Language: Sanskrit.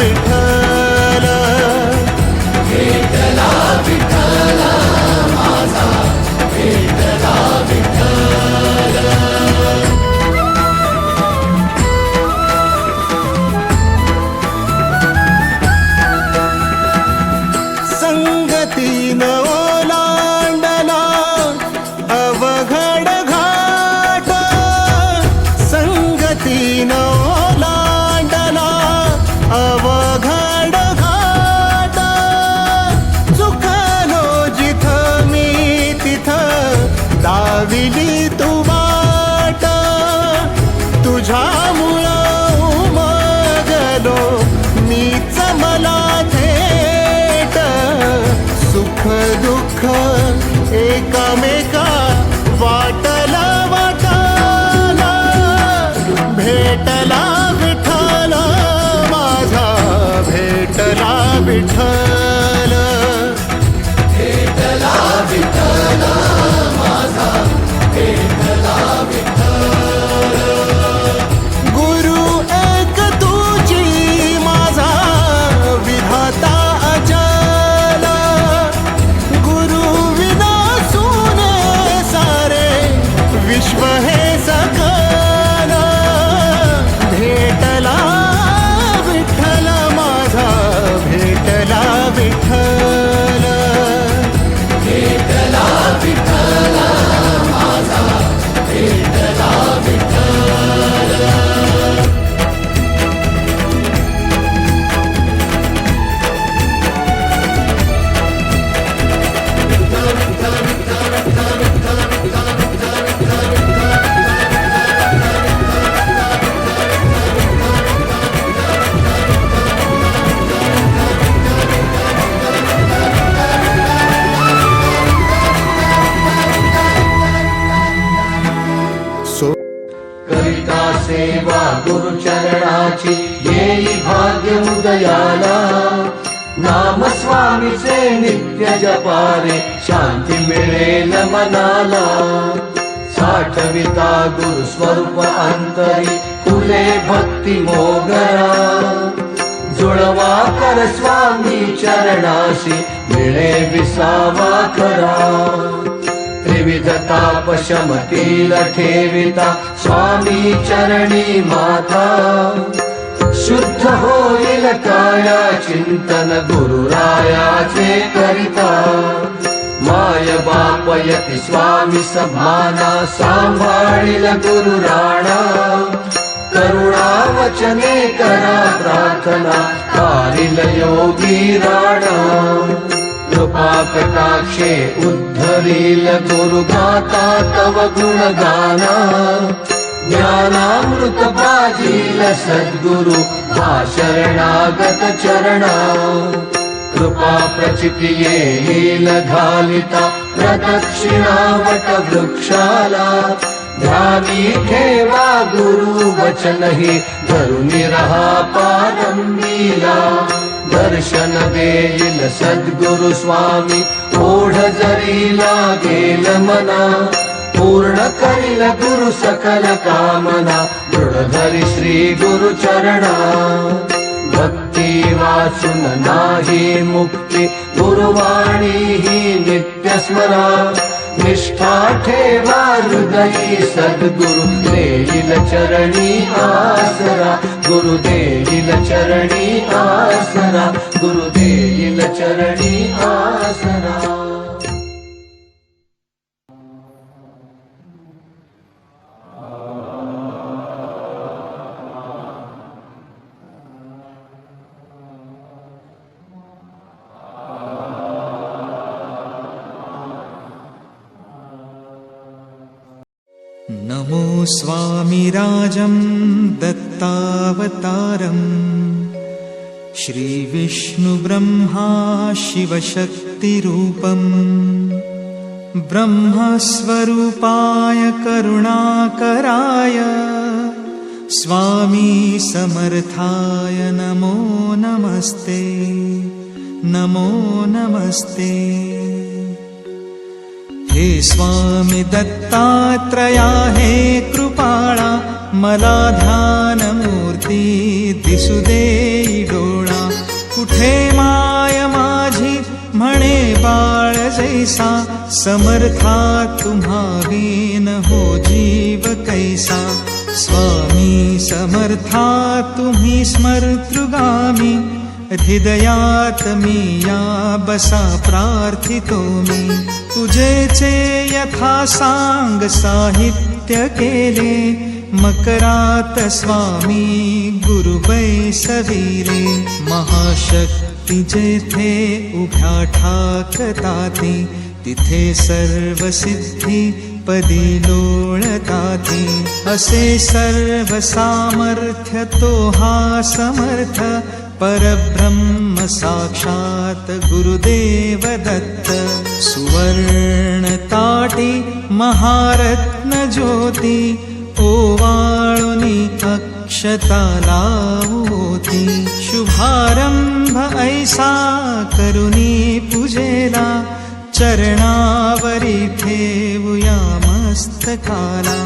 விட்ட सुख दुःख एकामेका वाटला वाटाला भेटला विठ्ठल माझा भेटला विठ्ठल। करिता सेवा गुरुचरणाची येई भाग्य उदयाला. नाम स्वामीचे नित्य जपारे शांती मिळेल मनाला. साठविता गुरु स्वरूप अंतरी फुले भक्ती मोगरा. जुळवा कर स्वामी चरणाशी मिळे विसावा खरा त्रिविध ताप शमतील ठेविता स्वामी चरणी माता शुद्ध होईल काया चिंतन गुरुरायाचे करिता। माय बाप यती स्वामी सभाना सांभाळील गुरु राणा। करुणा वचने करा प्रार्थना कारिल योगी राणा कृपा कटाक्षे उद्धरील गुरुगाता तव गुणगाना। ज्ञानामृत पाजील सद्गुरु शरणागत चरणा। कृपा प्रचिती येईल घालिता प्रदक्षिणावट वृक्षाला। ध्यानी ठेवा गुरु वचन ही धरुनी रहा पारंबीला दर्शन देईल सद्गुरु स्वामी ओढ जरी लागेल मना। पूर्ण करील गुरु सकल कामना दृढ धरी श्री गुरु चरणा। भक्ती वाचून नाही मुक्ती गुरुवाणी ही नित्य स्मरा निष्ठा ठेवा हृदय एकही सद्गुरु देईल चरणी आसरा। गुरु देईल चरणी आसरा। गुरु देईल चरणी आसरा स्वामिराजं दत्तावतारम्। श्रीविष्णुब्रह्मा शिवशक्तिरूपम्। ब्रह्मस्वरूपाय करुणाकराय स्वामी समर्थाय नमो नमस्ते। नमो नमस्ते हे स्वामी दत्तात्रया हे कृपाळा मला ध्यानमूर्ती दिसू दे डोळा कुठे माय माझी म्हणे बाळ जैसा समर्था विन हो जीव कैसा. स्वामी समर्था तुम्ही स्मर्तृगामी हृदयात्मीया बसा प्रार्थितो मे। चे यथा सांग साहित्य साङ्गसाहित्यकेले मकरात स्वामी गुरु वै सवीरे। महाशक्ति जेथे उभ्या ठाकताते। तिथे सर्वसिद्धि पदी लोळताते। असे सर्वसामर्थ्य तो हा समर्थ। परब्रह्म साक्षात गुरुदेव दत्त सुवर्ण ताटी महारत्न ज्योती ओवाळुनी अक्षता लावोती शुभारंभ ऐसा करुणी पूजेला चरणावरी ठेवूया मस्तकाला